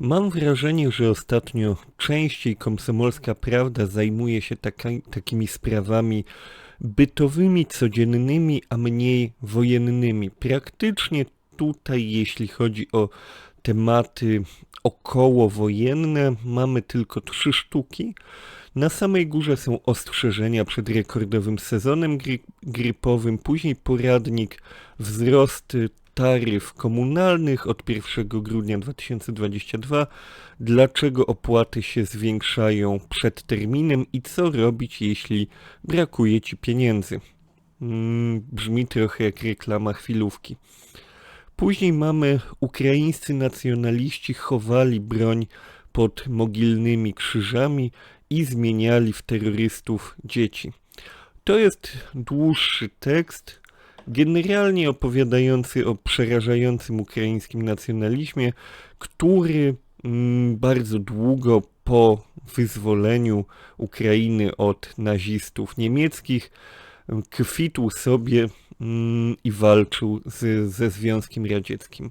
Mam wrażenie, że ostatnio częściej Komsomolska Prawda zajmuje się taka, takimi sprawami bytowymi, codziennymi, a mniej wojennymi. Praktycznie tutaj, jeśli chodzi o tematy okołowojenne, mamy tylko trzy sztuki. Na samej górze są ostrzeżenia przed rekordowym sezonem gry grypowym, później poradnik, wzrost taryf komunalnych od 1 grudnia 2022, dlaczego opłaty się zwiększają przed terminem i co robić, jeśli brakuje ci pieniędzy. Mm, brzmi trochę jak reklama chwilówki. Później mamy ukraińscy nacjonaliści chowali broń pod mogilnymi krzyżami i zmieniali w terrorystów dzieci. To jest dłuższy tekst, generalnie opowiadający o przerażającym ukraińskim nacjonalizmie, który mm, bardzo długo po wyzwoleniu Ukrainy od nazistów niemieckich kwitł sobie mm, i walczył z, ze Związkiem Radzieckim.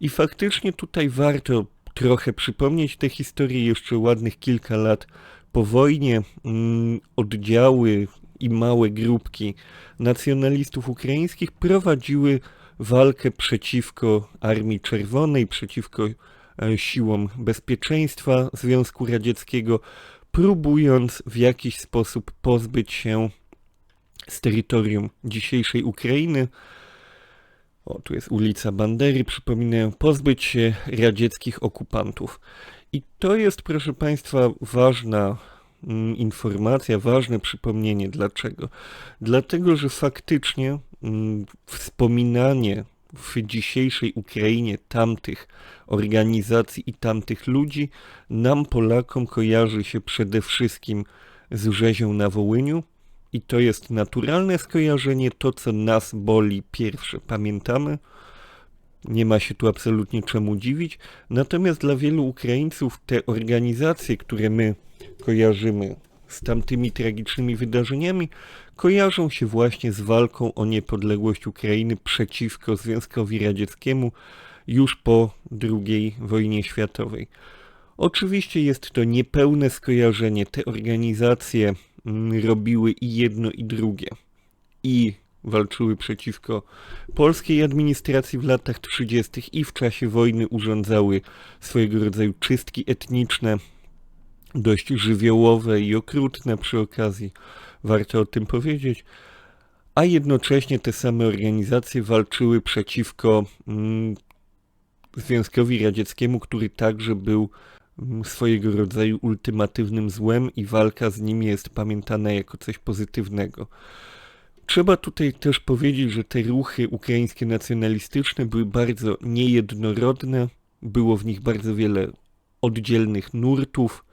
I faktycznie tutaj warto trochę przypomnieć tę historię jeszcze ładnych kilka lat po wojnie. Mm, oddziały i małe grupki nacjonalistów ukraińskich prowadziły walkę przeciwko Armii Czerwonej, przeciwko e, siłom bezpieczeństwa Związku Radzieckiego, próbując w jakiś sposób pozbyć się z terytorium dzisiejszej Ukrainy. O, tu jest ulica Bandery, przypominają, pozbyć się radzieckich okupantów. I to jest, proszę Państwa, ważna informacja, ważne przypomnienie. Dlaczego? Dlatego, że faktycznie mm, wspominanie w dzisiejszej Ukrainie tamtych organizacji i tamtych ludzi nam, Polakom, kojarzy się przede wszystkim z rzezią na Wołyniu. I to jest naturalne skojarzenie, to co nas boli pierwsze. Pamiętamy? Nie ma się tu absolutnie czemu dziwić. Natomiast dla wielu Ukraińców te organizacje, które my kojarzymy z tamtymi tragicznymi wydarzeniami, kojarzą się właśnie z walką o niepodległość Ukrainy przeciwko Związkowi Radzieckiemu już po II wojnie światowej. Oczywiście jest to niepełne skojarzenie. Te organizacje mm, robiły i jedno i drugie. I walczyły przeciwko polskiej administracji w latach 30. i w czasie wojny urządzały swojego rodzaju czystki etniczne, dość żywiołowe i okrutne przy okazji, warto o tym powiedzieć, a jednocześnie te same organizacje walczyły przeciwko mm, Związkowi Radzieckiemu, który także był mm, swojego rodzaju ultimatywnym złem i walka z nim jest pamiętana jako coś pozytywnego. Trzeba tutaj też powiedzieć, że te ruchy ukraińskie nacjonalistyczne były bardzo niejednorodne, było w nich bardzo wiele oddzielnych nurtów,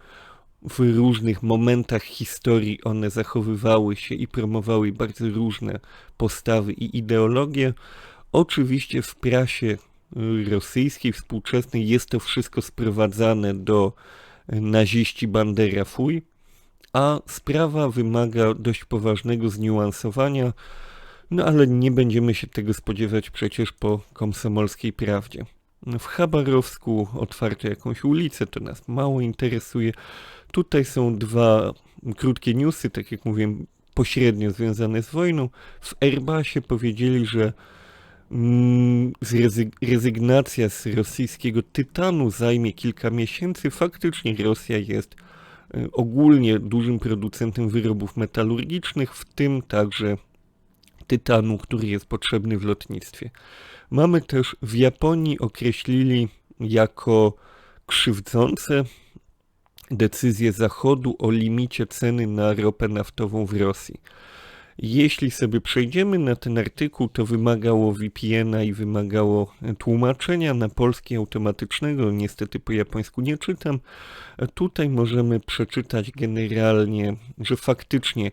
w różnych momentach historii one zachowywały się i promowały bardzo różne postawy i ideologie. Oczywiście w prasie y, rosyjskiej, współczesnej jest to wszystko sprowadzane do y, naziści Bandera Fuj, a sprawa wymaga dość poważnego zniuansowania, no ale nie będziemy się tego spodziewać przecież po komsomolskiej prawdzie. W Chabarowsku otwarto jakąś ulicę, to nas mało interesuje. Tutaj są dwa krótkie newsy, tak jak mówiłem, pośrednio związane z wojną. W Airbusie powiedzieli, że mm, rezygnacja z rosyjskiego tytanu zajmie kilka miesięcy. Faktycznie Rosja jest y, ogólnie dużym producentem wyrobów metalurgicznych, w tym także tytanu, który jest potrzebny w lotnictwie. Mamy też w Japonii określili jako krzywdzące decyzję Zachodu o limicie ceny na ropę naftową w Rosji. Jeśli sobie przejdziemy na ten artykuł, to wymagało VPN-a i wymagało tłumaczenia na polski automatycznego. Niestety po japońsku nie czytam. Tutaj możemy przeczytać generalnie, że faktycznie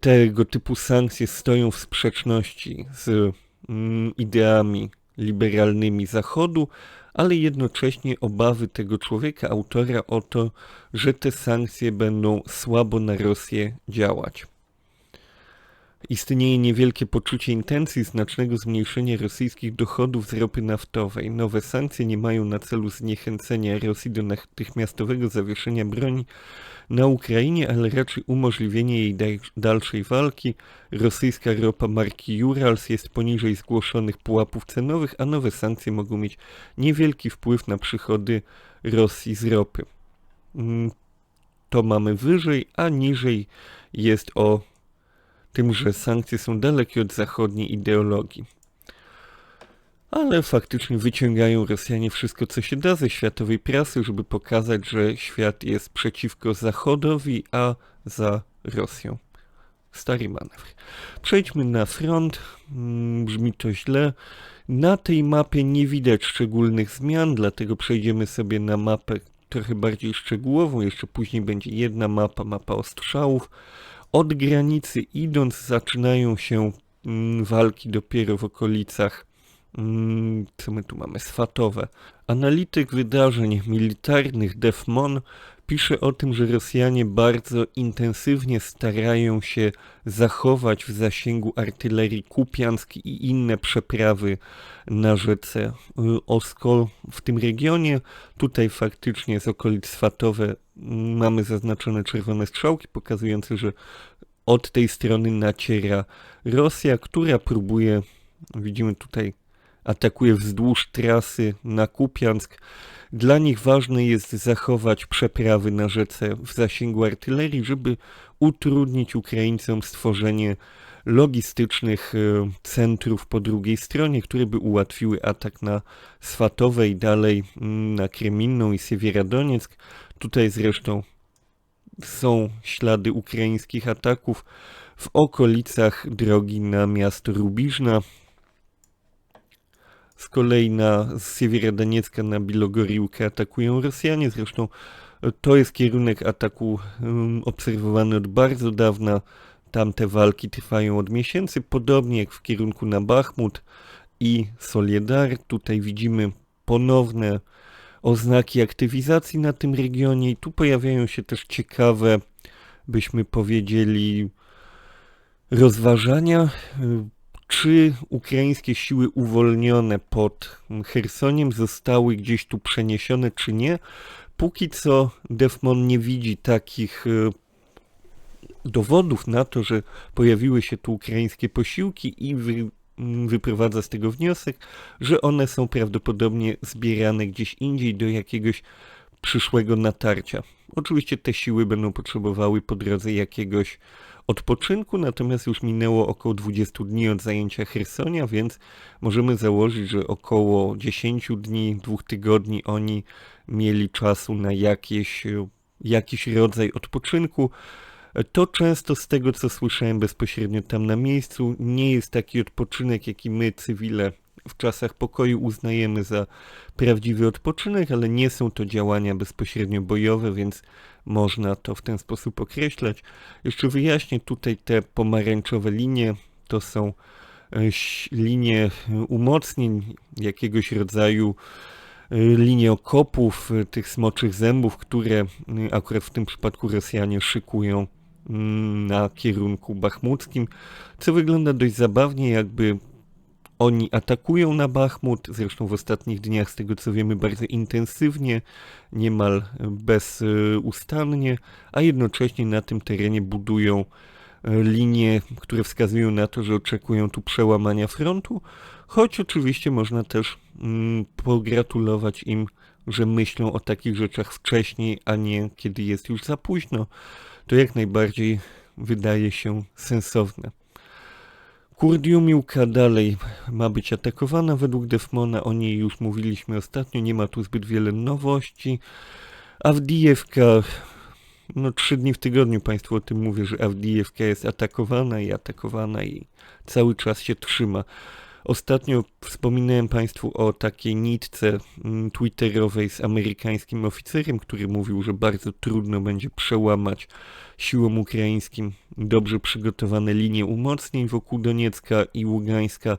tego typu sankcje stoją w sprzeczności z mm, ideami liberalnymi Zachodu, ale jednocześnie obawy tego człowieka, autora o to, że te sankcje będą słabo na Rosję działać. Istnieje niewielkie poczucie intencji znacznego zmniejszenia rosyjskich dochodów z ropy naftowej. Nowe sankcje nie mają na celu zniechęcenia Rosji do natychmiastowego zawieszenia broni na Ukrainie, ale raczej umożliwienie jej dalszej walki. Rosyjska ropa marki Urals jest poniżej zgłoszonych pułapów cenowych, a nowe sankcje mogą mieć niewielki wpływ na przychody Rosji z ropy. Mm, to mamy wyżej, a niżej jest o tym, że sankcje są dalekie od zachodniej ideologii. Ale faktycznie wyciągają Rosjanie wszystko, co się da ze światowej prasy, żeby pokazać, że świat jest przeciwko Zachodowi, a za Rosją. Stary manewr. Przejdźmy na front. Mm, brzmi to źle. Na tej mapie nie widać szczególnych zmian, dlatego przejdziemy sobie na mapę trochę bardziej szczegółową. Jeszcze później będzie jedna mapa, mapa ostrzałów. Od granicy idąc zaczynają się mm, walki dopiero w okolicach, mm, co my tu mamy, swatowe. Analityk wydarzeń militarnych Defmon pisze o tym, że Rosjanie bardzo intensywnie starają się zachować w zasięgu artylerii Kupiansk i inne przeprawy na rzece y, Oskol w tym regionie. Tutaj faktycznie z okolic Swatowe mamy zaznaczone czerwone strzałki pokazujące, że od tej strony naciera Rosja, która próbuje, widzimy tutaj, atakuje wzdłuż trasy na Kupiansk. Dla nich ważne jest zachować przeprawy na rzece w zasięgu artylerii, żeby utrudnić Ukraińcom stworzenie logistycznych e, centrów po drugiej stronie, które by ułatwiły atak na Swatowe i dalej na Kreminną i Siewierodonieck. Tutaj zresztą są ślady ukraińskich ataków w okolicach drogi na miasto Rubiżna. Z kolei na z Siewierodoniecka na Bilogoriłkę atakują Rosjanie. Zresztą to jest kierunek ataku um, obserwowany od bardzo dawna. Tamte walki trwają od miesięcy, podobnie jak w kierunku na Bachmut i Soliedar. Tutaj widzimy ponowne oznaki aktywizacji na tym regionie i tu pojawiają się też ciekawe, byśmy powiedzieli, rozważania, czy ukraińskie siły uwolnione pod Chersoniem zostały gdzieś tu przeniesione, czy nie. Póki co Defmon nie widzi takich e, dowodów na to, że pojawiły się tu ukraińskie posiłki i wy, wyprowadza z tego wniosek, że one są prawdopodobnie zbierane gdzieś indziej do jakiegoś przyszłego natarcia. Oczywiście te siły będą potrzebowały po drodze jakiegoś odpoczynku, natomiast już minęło około 20 dni od zajęcia Hersonia, więc możemy założyć, że około 10 dni, dwóch tygodni oni mieli czasu na jakieś, jakiś rodzaj odpoczynku. To często z tego, co słyszałem bezpośrednio tam na miejscu, nie jest taki odpoczynek, jaki my, cywile, w czasach pokoju uznajemy za prawdziwy odpoczynek, ale nie są to działania bezpośrednio bojowe, więc można to w ten sposób określać. Jeszcze wyjaśnię tutaj te pomarańczowe linie, to są e, linie umocnień, jakiegoś rodzaju e, linie okopów, e, tych smoczych zębów, które akurat w tym przypadku Rosjanie szykują mm, na kierunku bachmuckim, co wygląda dość zabawnie, jakby oni atakują na Bachmut, zresztą w ostatnich dniach, z tego co wiemy, bardzo intensywnie, niemal bezustannie, a jednocześnie na tym terenie budują e, linie, które wskazują na to, że oczekują tu przełamania frontu, choć oczywiście można też mm, pogratulować im, że myślą o takich rzeczach wcześniej, a nie kiedy jest już za późno. To jak najbardziej wydaje się sensowne. Kurdiumiłka dalej ma być atakowana według Defmona, o niej już mówiliśmy ostatnio, nie ma tu zbyt wiele nowości. Awdijewka, no trzy dni w tygodniu Państwu o tym mówię, że Awdijewka jest atakowana i atakowana i cały czas się trzyma. Ostatnio wspominałem Państwu o takiej nitce mm, twitterowej z amerykańskim oficerem, który mówił, że bardzo trudno będzie przełamać siłom ukraińskim dobrze przygotowane linie umocnień wokół Doniecka i Ługańska.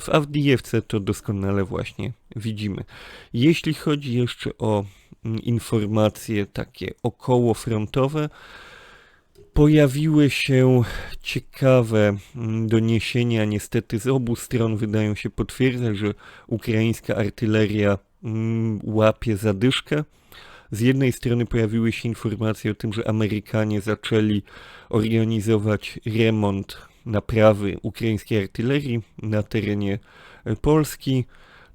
W Awdijewce to doskonale właśnie widzimy. Jeśli chodzi jeszcze o mm, informacje takie okołofrontowe, Pojawiły się ciekawe mm, doniesienia, niestety z obu stron wydają się potwierdzać, że ukraińska artyleria mm, łapie zadyszkę. Z jednej strony pojawiły się informacje o tym, że Amerykanie zaczęli organizować remont naprawy ukraińskiej artylerii na terenie e, Polski,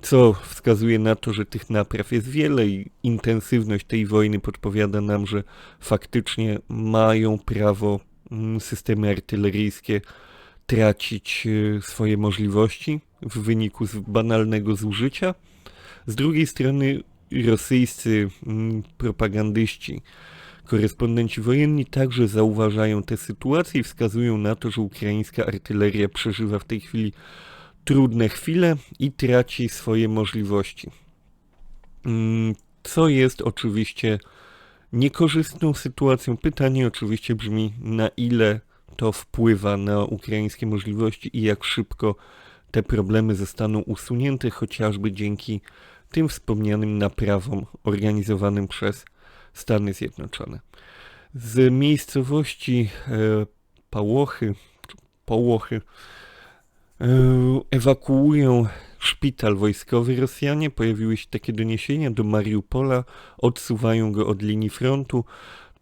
co wskazuje na to, że tych napraw jest wiele i intensywność tej wojny podpowiada nam, że faktycznie mają prawo mm, systemy artyleryjskie tracić e, swoje możliwości w wyniku banalnego zużycia. Z drugiej strony rosyjscy mm, propagandyści, korespondenci wojenni także zauważają tę sytuację i wskazują na to, że ukraińska artyleria przeżywa w tej chwili trudne chwile i traci swoje możliwości. Mm, co jest oczywiście niekorzystną sytuacją. Pytanie oczywiście brzmi, na ile to wpływa na ukraińskie możliwości i jak szybko te problemy zostaną usunięte, chociażby dzięki tym wspomnianym naprawom organizowanym przez Stany Zjednoczone. Z miejscowości e, Pałochy, Połochy, ewakuują szpital wojskowy Rosjanie. Pojawiły się takie doniesienia do Mariupola, odsuwają go od linii frontu.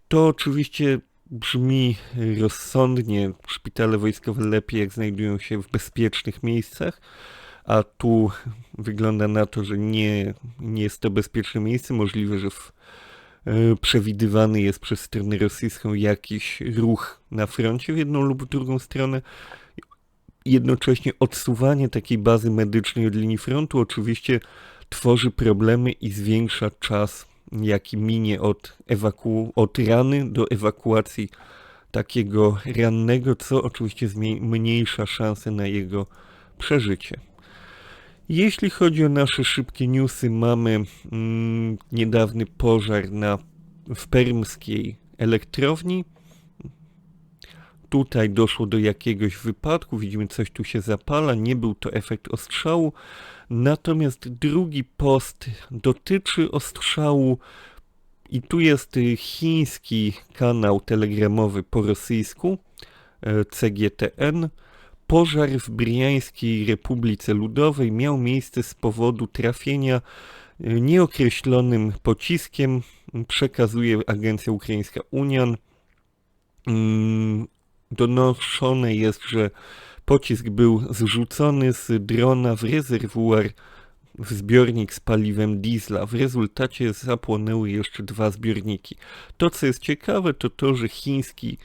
To oczywiście brzmi rozsądnie. Szpitale wojskowe lepiej, jak znajdują się w bezpiecznych miejscach a tu wygląda na to, że nie, nie jest to bezpieczne miejsce. Możliwe, że w, e, przewidywany jest przez stronę rosyjską jakiś ruch na froncie w jedną lub drugą stronę. Jednocześnie odsuwanie takiej bazy medycznej od linii frontu oczywiście tworzy problemy i zwiększa czas, jaki minie od, ewaku- od rany do ewakuacji takiego rannego, co oczywiście zmniejsza szanse na jego przeżycie. Jeśli chodzi o nasze szybkie newsy, mamy mm, niedawny pożar na, w permskiej elektrowni. Tutaj doszło do jakiegoś wypadku, widzimy coś tu się zapala, nie był to efekt ostrzału. Natomiast drugi post dotyczy ostrzału i tu jest chiński kanał telegramowy po rosyjsku, e, CGTN. Pożar w Briańskiej Republice Ludowej miał miejsce z powodu trafienia e, nieokreślonym pociskiem, przekazuje agencja ukraińska Union. Donoszone jest, że pocisk był zrzucony z drona w rezerwuar w zbiornik z paliwem diesla. W rezultacie zapłonęły jeszcze dwa zbiorniki. To, co jest ciekawe, to to, że chiński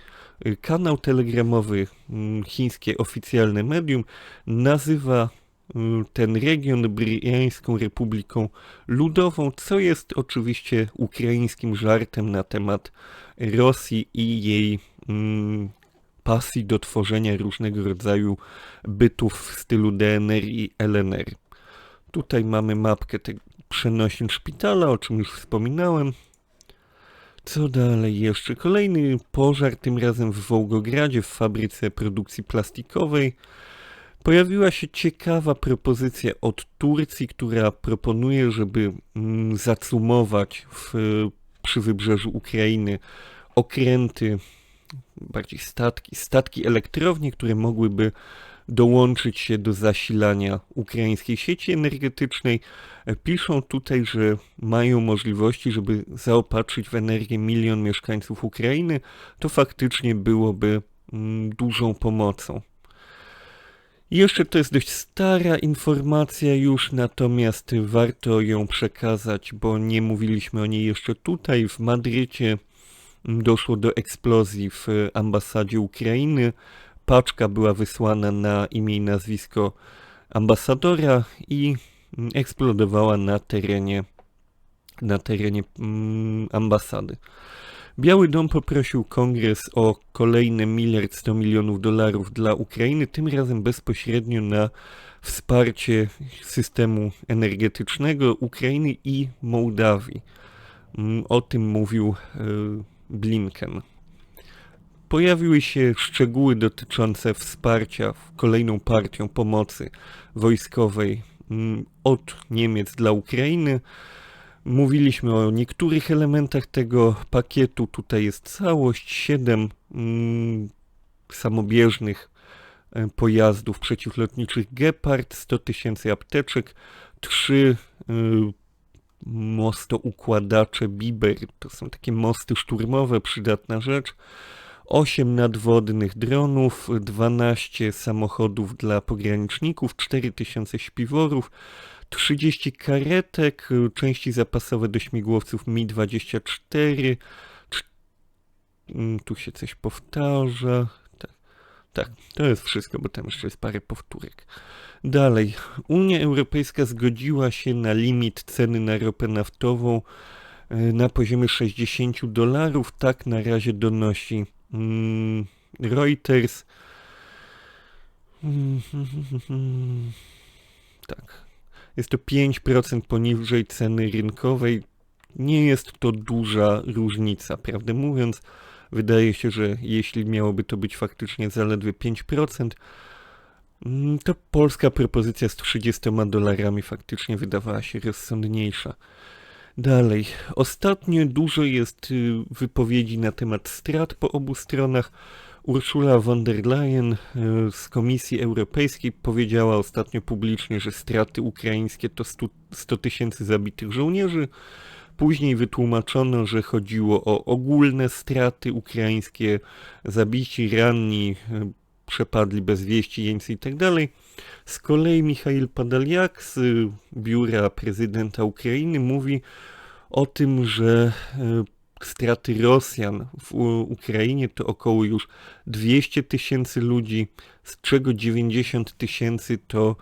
Y, kanał telegramowy, mm, chińskie oficjalne medium, nazywa y, ten region Briańską Republiką Ludową, co jest oczywiście ukraińskim żartem na temat Rosji i jej mm, pasji do tworzenia różnego rodzaju bytów w stylu DNR i LNR. Tutaj mamy mapkę przenosin szpitala, o czym już wspominałem. Co dalej jeszcze? Kolejny pożar, tym razem w Wołgogradzie, w fabryce produkcji plastikowej. Pojawiła się ciekawa propozycja od Turcji, która proponuje, żeby mm, zacumować w, przy wybrzeżu Ukrainy okręty, bardziej statki, statki elektrownie, które mogłyby dołączyć się do zasilania ukraińskiej sieci energetycznej. E, piszą tutaj, że mają możliwości, żeby zaopatrzyć w energię milion mieszkańców Ukrainy. To faktycznie byłoby mm, dużą pomocą. Jeszcze to jest dość stara informacja już, natomiast warto ją przekazać, bo nie mówiliśmy o niej jeszcze tutaj. W Madrycie doszło do eksplozji w ambasadzie Ukrainy paczka była wysłana na imię i nazwisko ambasadora i eksplodowała na terenie, na terenie mm, ambasady. Biały Dom poprosił kongres o kolejny miliard 100 milionów dolarów dla Ukrainy, tym razem bezpośrednio na wsparcie systemu energetycznego Ukrainy i Mołdawii. Mm, o tym mówił e, Blinken. Pojawiły się szczegóły dotyczące wsparcia kolejną partią pomocy wojskowej mm, od Niemiec dla Ukrainy. Mówiliśmy o niektórych elementach tego pakietu. Tutaj jest całość, 7 mm, samobieżnych e, pojazdów przeciwlotniczych Gepard, 100 tysięcy apteczek, 3 mostoukładacze Biber, to są takie mosty szturmowe, przydatna rzecz. 8 nadwodnych dronów, 12 samochodów dla pograniczników, 4000 śpiworów, 30 karetek, części zapasowe do śmigłowców Mi-24. Mm, Tu się coś powtarza. Tak, to jest wszystko, bo tam jeszcze jest parę powtórek. Dalej, Unia Europejska zgodziła się na limit ceny na ropę naftową e, na poziomie 60 dolarów. Tak na razie donosi mm, Reuters. Tak. Jest to 5% poniżej ceny rynkowej. Nie jest to duża różnica, prawdę mówiąc. Wydaje się, że jeśli miałoby to być faktycznie zaledwie 5%, mm, to polska propozycja z 30 dolarami faktycznie wydawała się rozsądniejsza. Dalej, ostatnio dużo jest y, wypowiedzi na temat strat po obu stronach. Ursula von der Leyen y, z Komisji Europejskiej powiedziała ostatnio publicznie, że straty ukraińskie to 100 100 tysięcy zabitych żołnierzy. Później wytłumaczono, że chodziło o ogólne straty ukraińskie, zabici, ranni, przepadli bez wieści, jeńcy i tak. Z kolei Michail Podaliak z biura prezydenta Ukrainy mówi o tym, że y, straty Rosjan w Ukrainie to około już 200 tysięcy ludzi, z czego 90 tysięcy to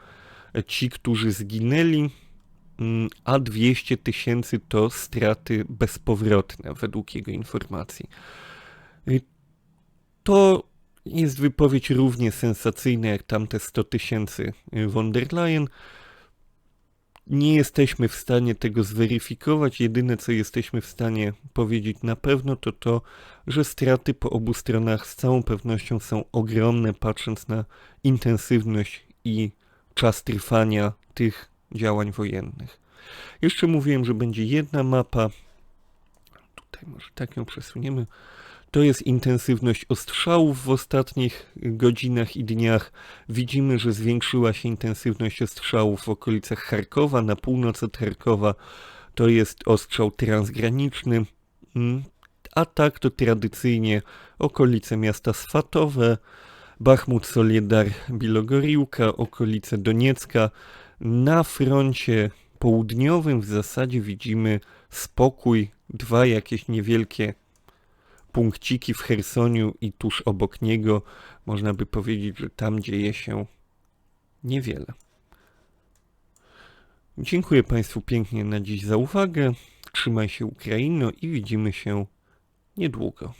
ci, którzy zginęli, a 200 tysięcy to straty bezpowrotne, według jego informacji. Y, To jest wypowiedź równie sensacyjna jak tamte 100 tysięcy y, von der Leyen. Nie jesteśmy w stanie tego zweryfikować. Jedyne, co jesteśmy w stanie powiedzieć na pewno, to to, że straty po obu stronach z całą pewnością są ogromne, patrząc na intensywność i czas trwania tych działań wojennych. Jeszcze mówiłem, że będzie jedna mapa. Tutaj może tak ją przesuniemy. To jest intensywność ostrzałów w ostatnich godzinach i dniach. Widzimy, że zwiększyła się intensywność ostrzałów w okolicach Charkowa, na północ od Charkowa. To jest ostrzał transgraniczny. Mm, A tak to tradycyjnie okolice miasta Swatowe, Bachmut, Soliedar, Bilogoriłka, okolice Doniecka. Na froncie południowym w zasadzie widzimy spokój, dwa jakieś niewielkie punkciki w Chersoniu i tuż obok niego można by powiedzieć, że tam dzieje się niewiele. Dziękuję Państwu pięknie na dziś za uwagę. Trzymaj się Ukraino i widzimy się niedługo.